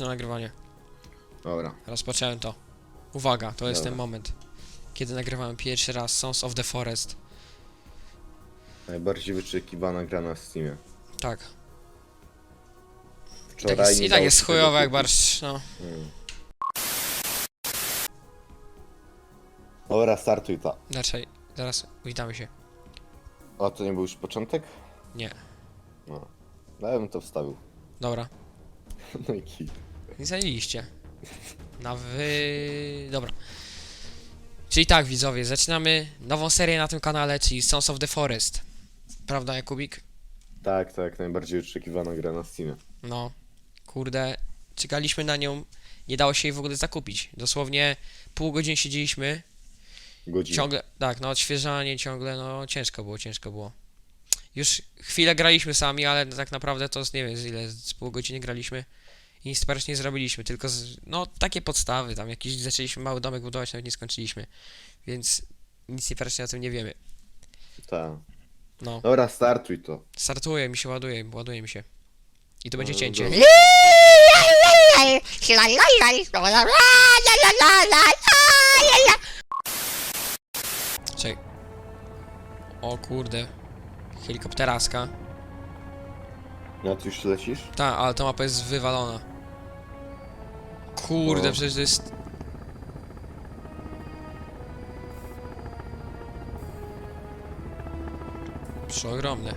na nagrywanie. Dobra. Rozpocząłem to. Uwaga, to jest Dobra. ten moment. Kiedy nagrywałem pierwszy raz Sons of the Forest. Najbardziej wyczekiwana gra na Steamie. Tak. Wczoraj tak jest, i tak jest chujowe jak barsz, no. Mm. Dobra, startuj to. Znaczy, zaraz witamy się. A to nie był już początek? Nie. No ja bym to wstawił. Dobra. No i kit. Nie zajęliście. Na wy... Dobra. Czyli tak, widzowie, zaczynamy nową serię na tym kanale, czyli Sons of the Forest. Prawda, Jakubik? Tak, tak, najbardziej wyczekiwana gra na Steamie. No. Kurde, czekaliśmy na nią. Nie dało się jej w ogóle zakupić. Dosłownie pół godziny siedzieliśmy. Godzina. Ciągle, tak, no odświeżanie ciągle, no ciężko było, ciężko było. Już chwilę graliśmy sami, ale tak naprawdę to z, nie wiem, z ile, z pół godziny graliśmy i nic nie zrobiliśmy, tylko z, no takie podstawy, tam jakiś zaczęliśmy mały domek budować, nawet nie skończyliśmy, więc nic nie o tym nie wiemy. Tak. No, Dobra, startuj to. startuje mi się, ładuje, ładuje mi się. I to będzie No, cięcie. dobra. Czekaj. O kurde. Helikopteraska. No ty już lecisz? Ta, ale ta mapa jest wywalona. Kurde, O. przecież to jest... Przeogromne.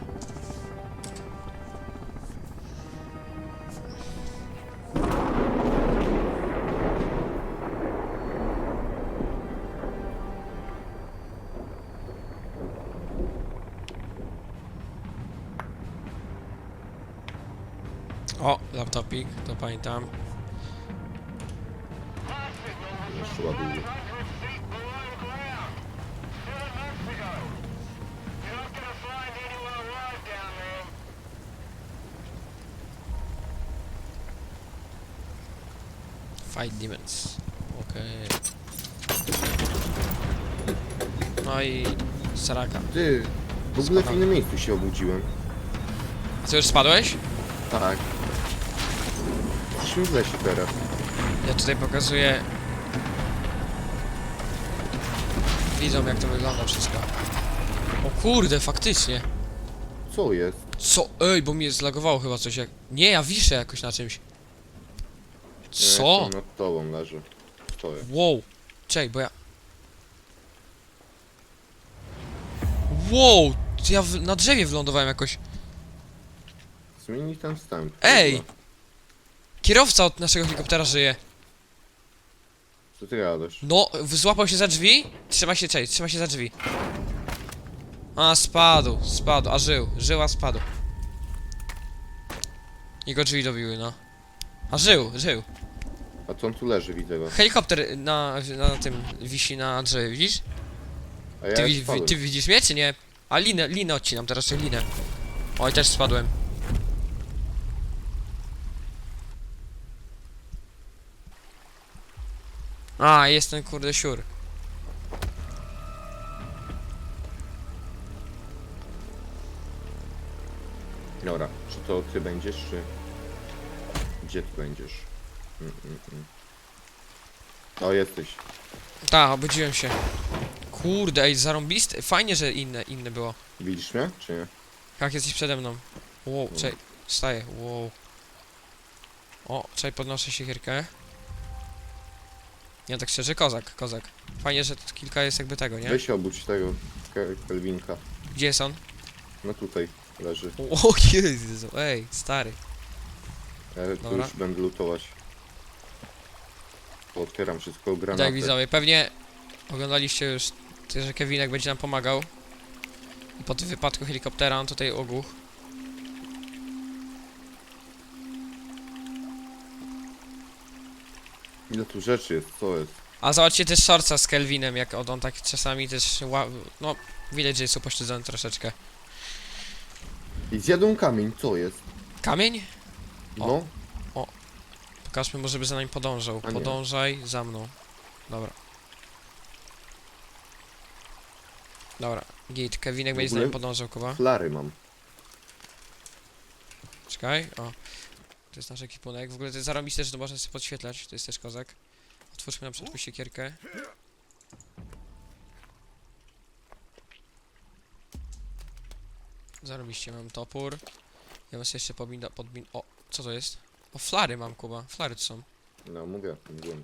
O, laptopik, to pamiętam. Jeszcze ładuję. Fight Demons. Okej. No i Saraka. Ty, w ogóle w Spadam. innym miejscu się obudziłem. A co, już spadłeś? Tak. Teraz. Ja tutaj pokazuję... Widzą jak to wygląda wszystko. O kurde, faktycznie. Co jest? Co? Ej, bo mnie zlagowało chyba coś jak... Nie, ja wiszę jakoś na czymś. Ja Co? jestem nad tobą leżę. Stoję. Wow. Czekaj, bo ja... Wow! Ja w... na drzewie wylądowałem jakoś. Zmieni ten wstęp. Ej! Kierowca od naszego helikoptera żyje. Co ty gadasz? No, złapał się za drzwi. Trzyma się, czekaj, trzyma się za drzwi. A, spadł, spadł, a żył, żył, a spadł. Jego drzwi dobiły, no. A żył, żył. A co on tu leży, widzę go. Helikopter na, na tym wisi na drzewie, widzisz? A ja Ty, wi- spadłem. ty widzisz mnie, czy nie? A linę, linę odcinam, teraz linę. Oj, też spadłem. A, jest ten kurde siur. Dobra, czy to ty będziesz, czy... Gdzie ty będziesz? Mm, mm, mm. O, jesteś. Tak, obudziłem się. Kurde, ej, zarąbiste. Fajnie, że inne, inne było. Widzisz mnie, czy nie? Jak jesteś przede mną. Wow, No. czekaj, wstaję, wow. O, czekaj, podnoszę się chwilkę. Nie, tak szczerze, kozak, kozak. Fajnie, że tu kilka jest jakby tego, nie? Weź obudź tego Ke- Kelvinka. Gdzie jest on? No tutaj leży. O Jezu, ej, stary. Ja tu Dobra. już będę lutować. To otwieram wszystko, Tak, granaty. widzowie, pewnie oglądaliście już, że Kevinek będzie nam pomagał. I po tym wypadku helikoptera on tutaj ogłuch. Ile tu rzeczy jest, co jest? A zobaczcie też shortsa z Kelvinem, jak on, on tak czasami też ła... No, widać, że jest upośledzony troszeczkę. I zjadł kamień, co jest? Kamień? O. No, Pokażmy mu, żeby za nami podążał. A nie. Podążaj za mną. Dobra. Dobra, git. Kevinek będzie za ogóle- nami podążał, Kuba. flary mam. Czekaj, o. To jest nasz ekipunek. W ogóle to jest że to można sobie podświetlać. To jest też kozak. Otwórzmy na początku siekierkę. Zarobiście mam topór. Ja was jeszcze podbin... podbin... O, co to jest? O, flary mam, Kuba. Flary to są. No, mówię, mówiłem.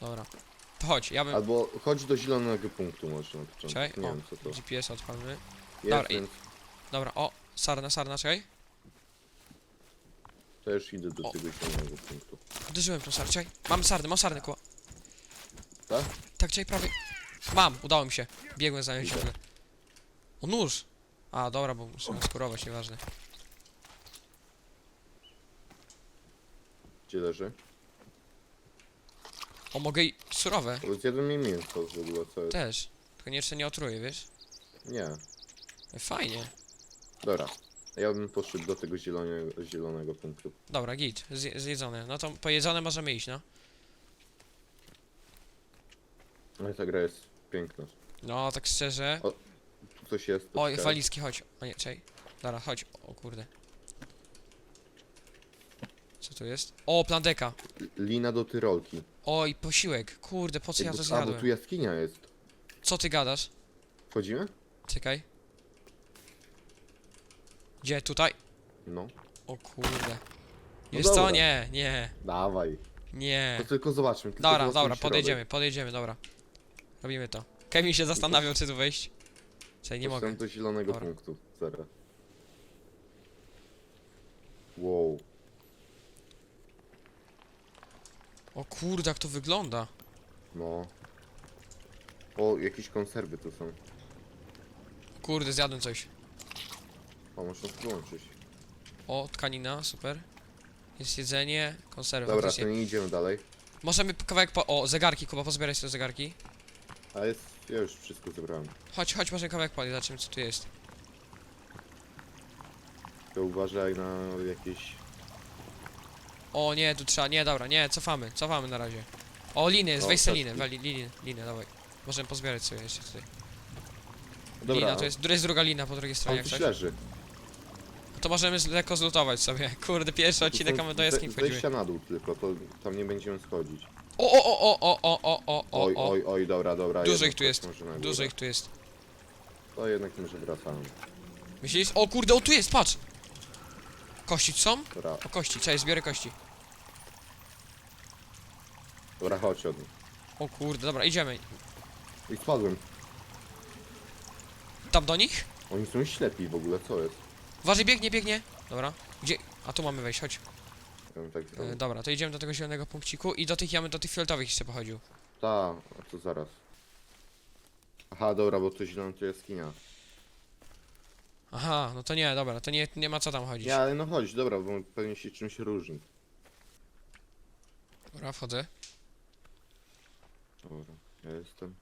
Dobra. To chodź, ja bym... Albo chodź do zielonego punktu może na początku. Czekaj, Nie o, wiem co to GPS odpalmy. jest, dobra, i- więc Dobra, o, sarna, sarna, czekaj. Też idę do O. tego zielonego punktu. Uderzyłem tą sarnę, czekaj. Mam sarnę, mam sarnę, Kuba. Tak? Tak, czekaj, prawie. Mam, udało mi się. Biegłem za nią ciągle. O, nóż! A, dobra, bo muszę ją skurować, nieważne. Gdzie leży? O, mogę i surowe. Bo Zjadłem mi mięso w ogóle, jest? Też. Tylko nie, nie otruję, wiesz? Nie. Fajnie. Dobra. Ja bym poszedł do tego zielonego, zielonego punktu. Dobra, git. Zje, zjedzone. No to pojedzone możemy iść, no. Ale ta gra jest piękna. No, tak szczerze. Tu coś jest. Oj, poczekaj. walizki, chodź. O nie, czekaj. Dobra, chodź. O kurde. Co tu jest? O, plandeka. Lina do tyrolki. Oj, posiłek. Kurde, po co ja Ej, to A, bo tu zjadłem? jaskinia jest. Co ty gadasz? Wchodzimy? Czekaj. Gdzie? Tutaj? No. O kurde. No Jest co? dobra. Nie, nie, Dawaj. nie. To tylko zobaczmy. tylko Dobra, zobaczmy dobra, środek. podjedziemy, podjedziemy, dobra. Robimy to. Kevin się zastanawiał, czy tu wejść. Czekaj, nie mogę. do zielonego Dobra. punktu. Zaraz. Wow. O kurde, jak to wygląda. No. O, jakieś konserwy tu są. Kurde, zjadłem coś. O, można włączyć. O, tkanina, super. Jest jedzenie, konserwy, Dobra, to faktycznie. nie idziemy dalej. Możemy kawałek po... O, zegarki, Kuba, pozbieraj sobie zegarki. A jest... Ja już wszystko zebrałem. Chodź, chodź, może kawałek po, zobaczymy co tu jest. To uważaj na jakieś... O nie, tu trzeba, nie, dobra, nie, cofamy, cofamy na razie. O, liny, jest, O, weź se taczki. linę, wali, liny, liny, dawaj. Możemy pozbierać sobie jeszcze tutaj. Dobra, Lina, to jest, to jest druga lina po drugiej stronie, on jak coś coś. leży. To możemy lekko zlutować sobie. Kurde, pierwszy odcinek, a my do jaskini wchodzimy. Wejścia na dół tylko, to tam nie będziemy schodzić. O, o, o, o, o, o, o, o, Oj, o. oj, oj, dobra, dobra. Dużo jednak ich tu jest, może na Dużo ich tu jest. To jednak może wracamy. Myślisz? O kurde, o tu jest, patrz! Kości są? Dobra, O kości, cześć, zbiorę kości. dobra, chodź od nich. O kurde, dobra, idziemy. I spadłem. Tam do nich? Oni są ślepi w ogóle, co jest? Uważaj, biegnie, biegnie. Dobra. Gdzie? A tu mamy wejść, chodź. Ja bym tak E, dobra, to idziemy do tego zielonego punkciku i do tych, ja bym do tych fioletowych jeszcze pochodził. Ta, a to zaraz. Aha, dobra, bo to zielona to jaskinia. Aha, no to nie, dobra, to nie, nie ma co tam chodzić. Nie, ale no chodź, dobra, bo pewnie się czymś różni. Dobra, wchodzę. Dobra, ja jestem.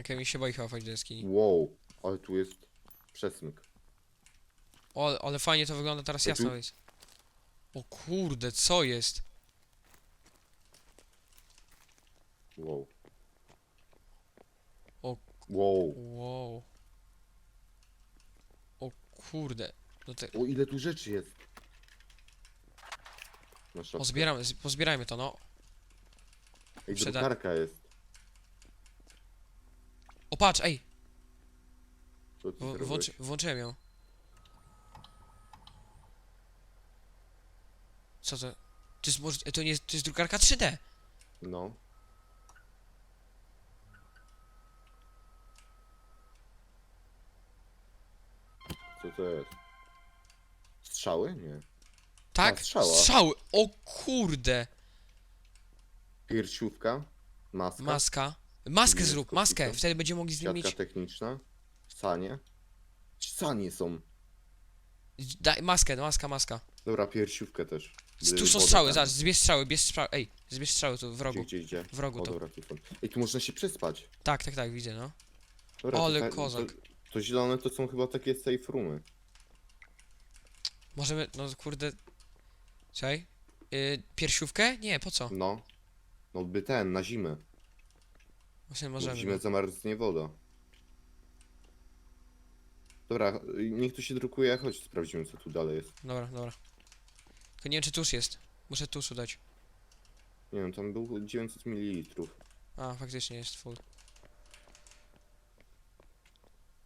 Okej, mi się boi chyba wchodzić do jaskini. Wow, ale tu jest przesmyk. O, ale fajnie to wygląda, teraz Ej, jasno tu- jest. O kurde, co jest? Wow. O. Wow. Wow. O kurde. No te... O, ile tu rzeczy jest. Na szafce. O, zbieramy, z- pozbierajmy to, no. Ej, przyda- drukarka jest. Patrz, ej, Co ty w, zrobiłeś? włączy, włączyłem ją. Co to? To jest, może, to nie jest, to jest drukarka 3D. No. Co to jest? Strzały? Nie. Tak? A, strzała. Strzały, o kurde. Piersiówka. Maska. Maska. Maskę zrób, to maskę, wtedy będziemy mogli z nim Siatka techniczna. Sanie. Sanie są. Daj, maskę, maska, maska. Dobra, piersiówkę też. Tu są strzały, zaraz, zbierz strzały, bierz strzały, ej, zbierz strzały tu w Gdzie, rogu. gdzie, gdzie? W rogu O, tu. dobra, tu są. Ej, tu można się przespać. Tak, tak, tak, widzę, no. Dobra, Ale to, ta- kozak. To, to zielone to są chyba takie safe roomy. Możemy, no kurde... Czekaj. Yy, piersiówkę? Nie, po co? No. No by ten, na zimę. Właśnie możemy. zimę zamarznie woda. Dobra, niech tu się drukuje, chodź sprawdzimy co tu dalej jest. Dobra, dobra. Tylko nie wiem, czy tusz jest. Muszę tuszu dać. Nie wiem, tam był 900 ml. A, faktycznie jest full.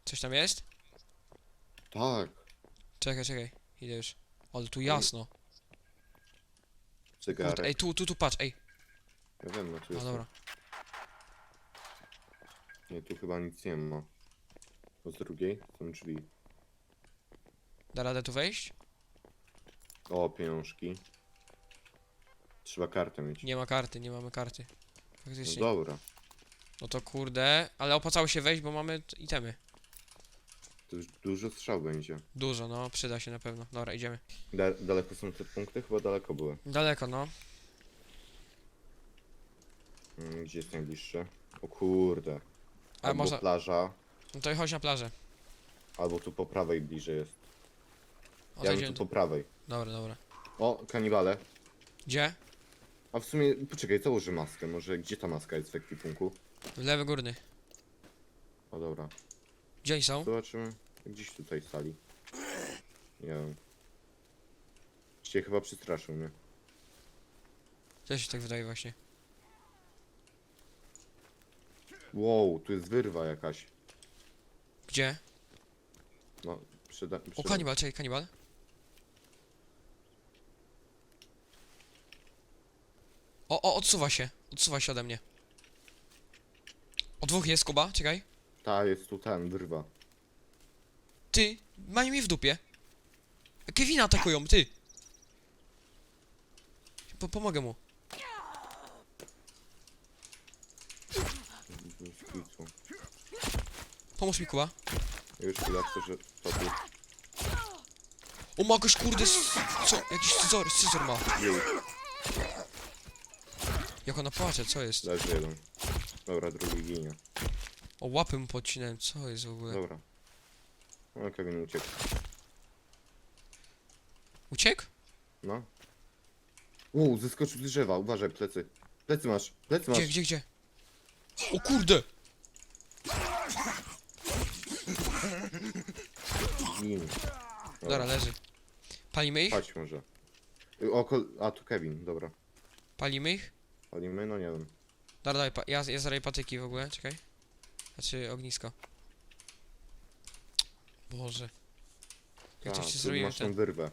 Coś tam jest? Tak, Czekaj, czekaj. Idę już. Ale tu jasno. Kurde, zegarek. ej, tu, tu, tu, patrz, ej. Ja wiem, no tu No jest. dobra. Nie, tu chyba nic nie ma. Bo z drugiej są drzwi. Da radę tu wejść? O, pieniążki. Trzeba kartę mieć. Nie ma karty, nie mamy karty. No Faktycznie. dobra, No to kurde, ale opłacało się wejść, bo mamy t- itemy. to już dużo strzał będzie. Dużo, no, przyda się na pewno. Dobra, idziemy. Da daleko są te punkty? Chyba daleko były. Daleko, no. Mm, Gdzie jest najbliższe? O kurde. A Albo można- plaża, No to chodź na plażę. albo tu po prawej bliżej jest. O, Ja to bym idziemy. tu po prawej. Dobra, dobra. O, kanibale. Gdzie? A w sumie, poczekaj, założę maskę. Może gdzie ta maska jest w ekwipunku? W lewy górny. O dobra. Gdzie oni są? Zobaczymy. Gdzieś tutaj stali. Nie wiem. Cię chyba przestraszył mnie. Też się tak wydaje właśnie. Wow, tu jest wyrwa jakaś. Gdzie? No, przyda... O, kanibal, czekaj, kanibal. O, o, odsuwa się. Odsuwa się ode mnie. O dwóch jest, Kuba, czekaj. Ta, jest tu ten, wyrwa. Ty, mają mnie w dupie. Kevina atakują, ty. Po, pomogę mu. Pomóż mi, Kuba. Już chcę, że to tu... O, ma jakoś kurde, s- co, jakiś scyzor, scyzor ma. Jej, Jak ona płacze, co jest? leży jeden. Dobra, drugi ginie. O, łapy mu podcinałem, co jest w ogóle? Dobra. No, Kevin uciekł. Uciekł? No. Wow, zeskoczył z drzewa, uważaj, plecy. Plecy masz, plecy masz. Gdzie, gdzie, gdzie? O kurde! Dobra, leży. Palimy ich? Chodź może. Y, O, kol... A, tu Kevin, dobra. Palimy ich? Palimy? No nie wiem. Dobra, dawaj, pa ja, ja zaraję patyki w ogóle, czekaj. Znaczy ognisko. Boże. Jak to się tu zrobiło masz tą ten... wyrwę.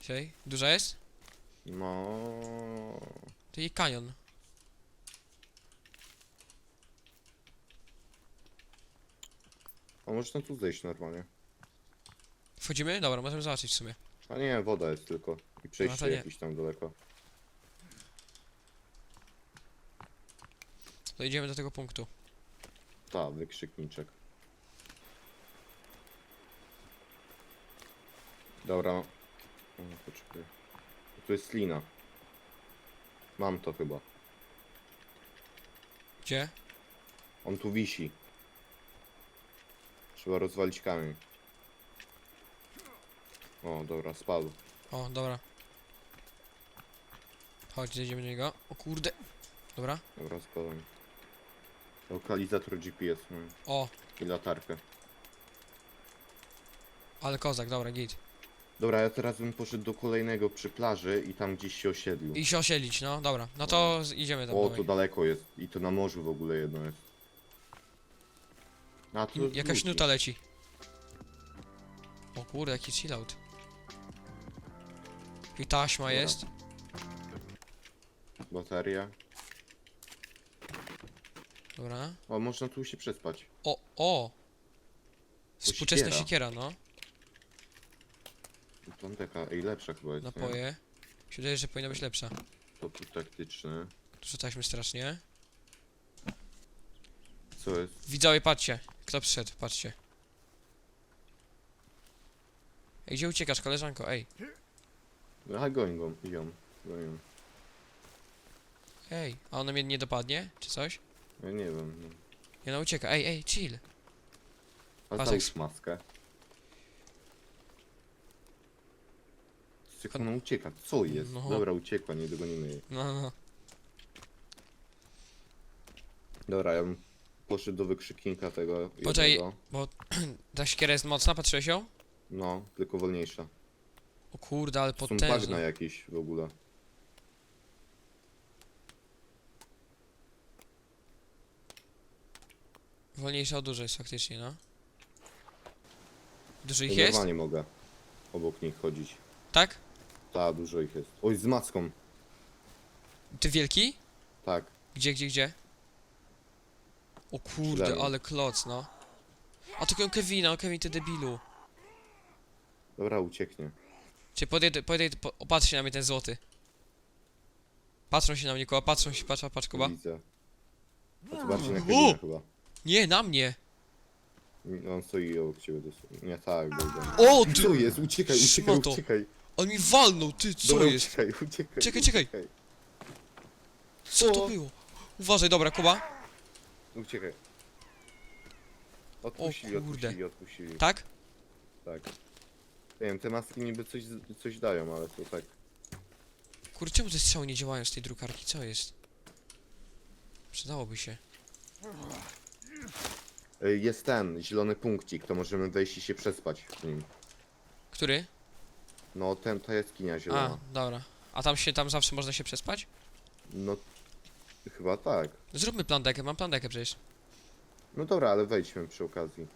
Czekaj, duża jest? No... To i kanion. A można tu zejść normalnie. Wchodzimy? Dobra, możemy zobaczyć w sumie. A nie, woda jest tylko. I przejście No nie. jakieś tam daleko. To idziemy do tego punktu. Ta, wykrzykniczek. Dobra. O, poczekaj. Tu jest lina. Mam to chyba. Gdzie? On tu wisi. Trzeba rozwalić kamień. O, dobra, spadł. O, dobra. Chodź, zejdziemy do niego. O kurde. Dobra. Dobra, spadłem. Lokalizator GPS mam. O, I latarkę. ale kozak, dobra, git. Dobra, ja teraz bym poszedł do kolejnego przy plaży i tam gdzieś się osiedlił. I się osiedlić, no, dobra. No to z- idziemy tam O, dalej. to daleko jest. I to na morzu w ogóle jedno jest. A tu Jakaś nuta leci. O kurde, jaki chillout. I taśma Dobra. jest. Bateria. Dobra. O, można tu się przespać. O, o! Współczesna siekiera. siekiera, no. Tam taka, ej, lepsza chyba jest. nie? Napoje. Mi się wydaje, że powinna być lepsza. Topór taktyczny. Dużo taśmy strasznie. Co jest? Widzowie, patrzcie. Kto przyszedł, patrzcie. Ej, gdzie uciekasz, koleżanko? Ej, A, goń go, ją. Gonią. ej. A ona mnie nie dopadnie? Czy coś? Ja nie wiem. Nie, no ucieka. Ej, ej, chill. A Patrz, załóż jak- maskę. Jak ona ucieka? Co jest? No. Dobra, uciekła, nie dogonimy jej. No, no. Dobra, ja bym poszedł do wykrzyknika tego Poczekaj. jednego. Bo ta siekiera jest mocna, patrzyłeś ją? No, tylko wolniejsza. O kurde, ale Są bagna jakieś w ogóle. Wolniejsza od dużo jest faktycznie, no. Dużo ich jest? normalnie mogę obok nich chodzić. Tak? Ta, dużo ich jest. Oj, z macką. Ty wielki? Tak. Gdzie, gdzie, gdzie? O kurde, ale kloc, no. A to Kevina, o Kevin, ty debilu. Dobra, ucieknie. Czy podejdę, podejdę, po, opatrzy się na mnie ten złoty. Patrzą się na mnie, Kuba, patrzą się, patrz, patrz, Kuba. Widzę. A to bardziej na O! Kevina chyba. Nie, na mnie! On stoi obok ciebie dosłownie. Nie, tak, Bogdan. O, Co ty! jest? Uciekaj, uciekaj, Szmato. uciekaj. On mi walnął, ty, co Dobra, jest? uciekaj, uciekaj. Czekaj, czekaj. Uciekaj. Co to było? Uważaj, dobra, Kuba. uciekaj. Odpuścili, kurde. odpuścili, odpuścili. Tak? Tak. Nie wiem, te maski niby coś, coś dają, ale to tak. Kurde, czemu te strzały nie działają z tej drukarki? Co jest? Przydałoby się. Ej, Jest ten, zielony punkcik, to możemy wejść i się przespać w nim. Który? No, ten, ta jaskinia A, zielona. dobra. A tam się, tam zawsze można się przespać? No, chyba tak. Zróbmy plandekę, mam plandekę przecież. No dobra, ale wejdźmy przy okazji.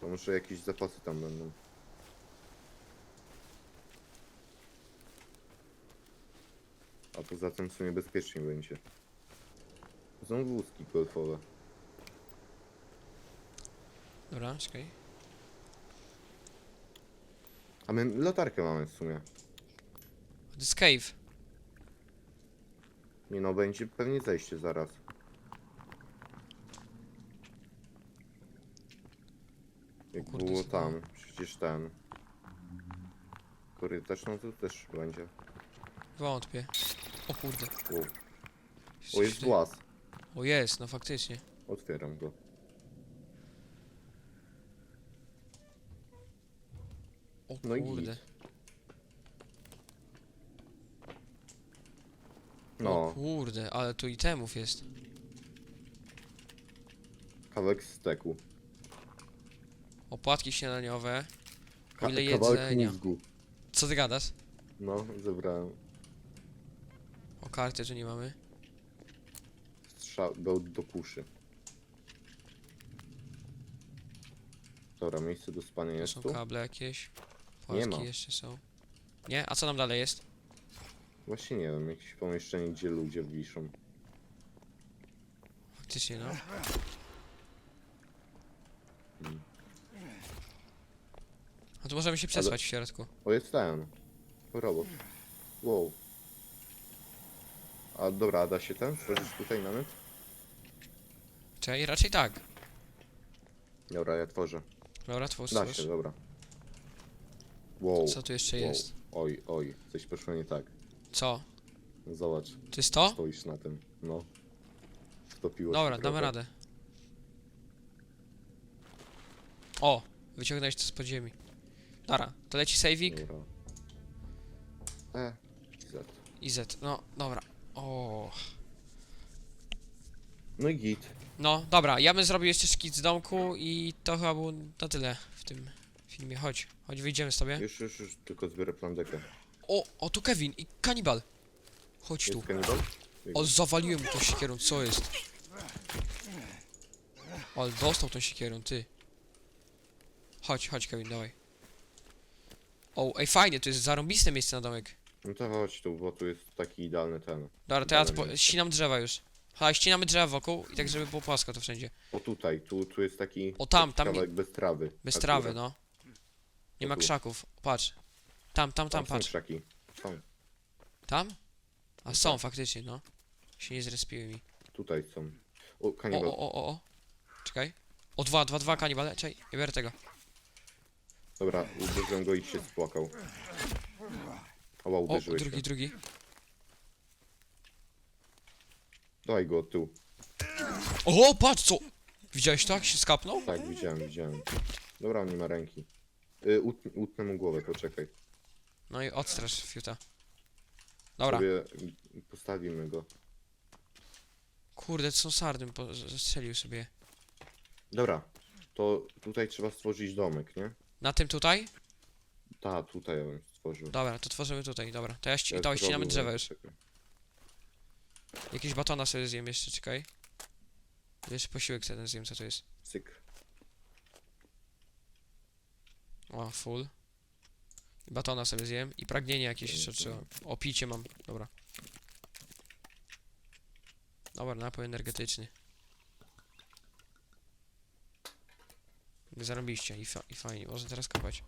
To może jakieś zapasy tam będą. A poza tym w sumie bezpiecznie będzie. Są wózki golfowe. Dobra, czekaj. A my latarkę mamy w sumie. To jest cave. Nie no, będzie pewnie zejście zaraz. Jak O kurde, było co- tam, przecież ten. Korytarz, no to też będzie. Wątpię. O kurde. Wow. O, jest włas. O jest, no faktycznie. Otwieram go. O No i kurde. git. O No, kurde, ale tu itemów jest. kawałek steku. Opłatki śniadaniowe. Ka Ile kawałek jedzenia. mózgu. Co ty gadasz? No, zebrałem. O karty tu nie mamy. Strzał do, do kuszy. Dobra, miejsce do spania Tu jest są tu? kable jakieś. Nie Płatki ma. jeszcze są. Nie? A co nam dalej jest? Właśnie nie wiem, jakieś pomieszczenie, gdzie ludzie wiszą. Faktycznie no. Hmm. A tu możemy się przespać w środku. O, jest ten. Robot. Wow. A dobra, a da się ten stworzyć tutaj nawet? Czekaj, raczej tak. Dobra, ja tworzę. Dobra, twórz, Da twórz. się, dobra. Wow. Co tu jeszcze wow. jest? Oj, oj, coś poszło nie tak. Co? Zobacz, To jest to? stoisz na tym. No. Wtopiło się Dobra, trochę. damy radę. O! Wyciągnąłeś to z podziemi. Dobra, to leci sejwik Dobra. E, i Z. No, dobra. O. No i git. No, dobra, ja bym zrobił jeszcze szkic z domku i to chyba było na tyle w tym filmie. Chodź, chodź, wyjdziemy sobie. Już, już, już, tylko zbiorę plandekę. O, o, tu Kevin i kanibal. Chodź tu. Jest kanibal? O, zawaliłem mu tą siekierą, co jest? O, ale dostał tą siekierą, ty. Chodź, chodź Kevin, dawaj. O, ej, fajnie, to jest zarąbiste miejsce na domek. No to chodź tu, bo tu jest taki idealny ten. Dobra, to ja Idealne po, miejsce. ścinam drzewa już. Chodź, ścinamy drzewa wokół i tak, żeby było płasko to wszędzie. O tutaj, tu, tu jest taki O, tam, taki tam kawałek bez trawy. Bez Akurat. trawy, no. Nie ma tu. krzaków, patrz. Tam, tam, tam, są patrz. krzaki. Są. Tam? A są tak. faktycznie, no. Się nie zrespiły mi. Tutaj są. O, O, kanibal. o, o, o, o. Czekaj. O, dwa, dwa, dwa kanibale. Czekaj, nie biorę tego. Dobra, uderzyłem go i się spłakał. Oła, O, uderzyłeś drugi, go. drugi. Dawaj go od tyłu. O, patrz co! Widziałeś to, jak się skapnął? Tak, widziałem, widziałem. Dobra, on nie ma ręki. Y, ut, utnę mu głowę, poczekaj. No i odstrasz fiuta. Dobra. Sobie postawimy go. Kurde, to są sardy, z- zastrzelił sobie. Dobra, to tutaj trzeba stworzyć domek, nie? Na tym tutaj? Ta, tutaj ja bym Dobra, to tworzymy tutaj, dobra. To ja ści- Ja to ścinamy zrobił, drzewa już. Jakiś batona sobie zjem jeszcze, czekaj. Jeszcze posiłek ten zjem, co to jest? Cyk. O, full. I batona sobie zjem. I pragnienie jakieś jeszcze trzeba. O, picie mam, dobra. Dobra, napój energetyczny. Zarobiście i, fa i fajnie, można teraz kopać.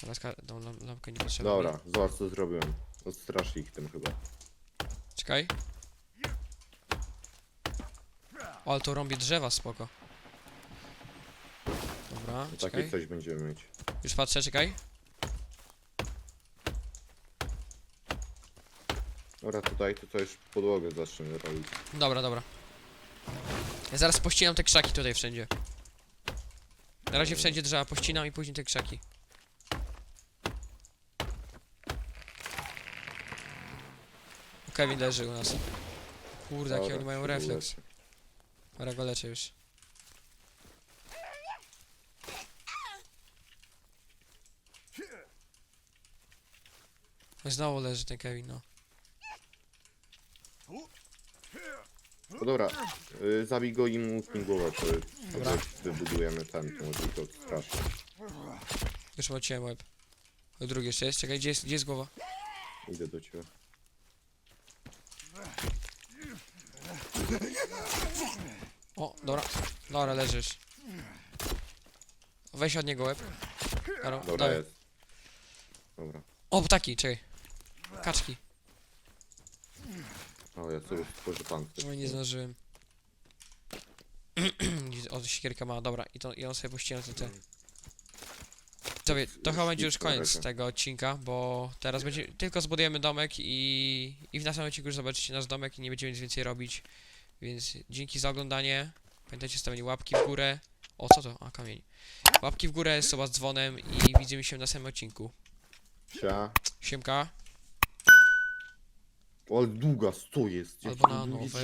Teraz ka tą lam lampkę nie potrzeba. Dobra, zobacz co zrobiłem. Odstraszę ich tym chyba. Czekaj. O, ale to rąbie drzewa, spoko. Dobra, Takie czekaj. coś będziemy mieć. Już patrzę, czekaj. Dobra, tutaj to już podłogę zaczniemy robić. Dobra, dobra. Ja zaraz pościnam te krzaki tutaj wszędzie. Na razie wszędzie drzewa pościnam i później te krzaki. Kevin leży u nas. Kurde, jaki Dobra, oni mają refleks. wyleczę. Dobra, go leczę już. Znowu leży ten Kevin, no. No dobra, y, zabij go i mu tym głowę, to Dobra. wybudujemy ten, to może to odstraszy. Już odciąłem łeb. O drugi jeszcze jest, czekaj, gdzie jest, gdzie jest głowa? Idę do ciebie. O, dobra, dobra, leżysz. Weź od niego łeb. Dobra, Dobra, dawaj. jest. Dobra. O, ptaki, czekaj. Kaczki. O, ja sobie stworzę pancerz. Oj, nie zdążyłem. o, siekierka ma, dobra, i, to, i on sobie puściłem te, te. Tobie, to chyba będzie już koniec tego odcinka, bo teraz będzie, tylko zbudujemy domek i, i w następnym odcinku już zobaczycie nasz domek i nie będziemy nic więcej robić. Więc dzięki za oglądanie. Pamiętajcie stawienie łapki w górę. O, co to? A, kamień. Łapki w górę, suba z dzwonem i widzimy się w następnym odcinku. Sia. Siemka. O, ale długa, sto jest. Albo na nowe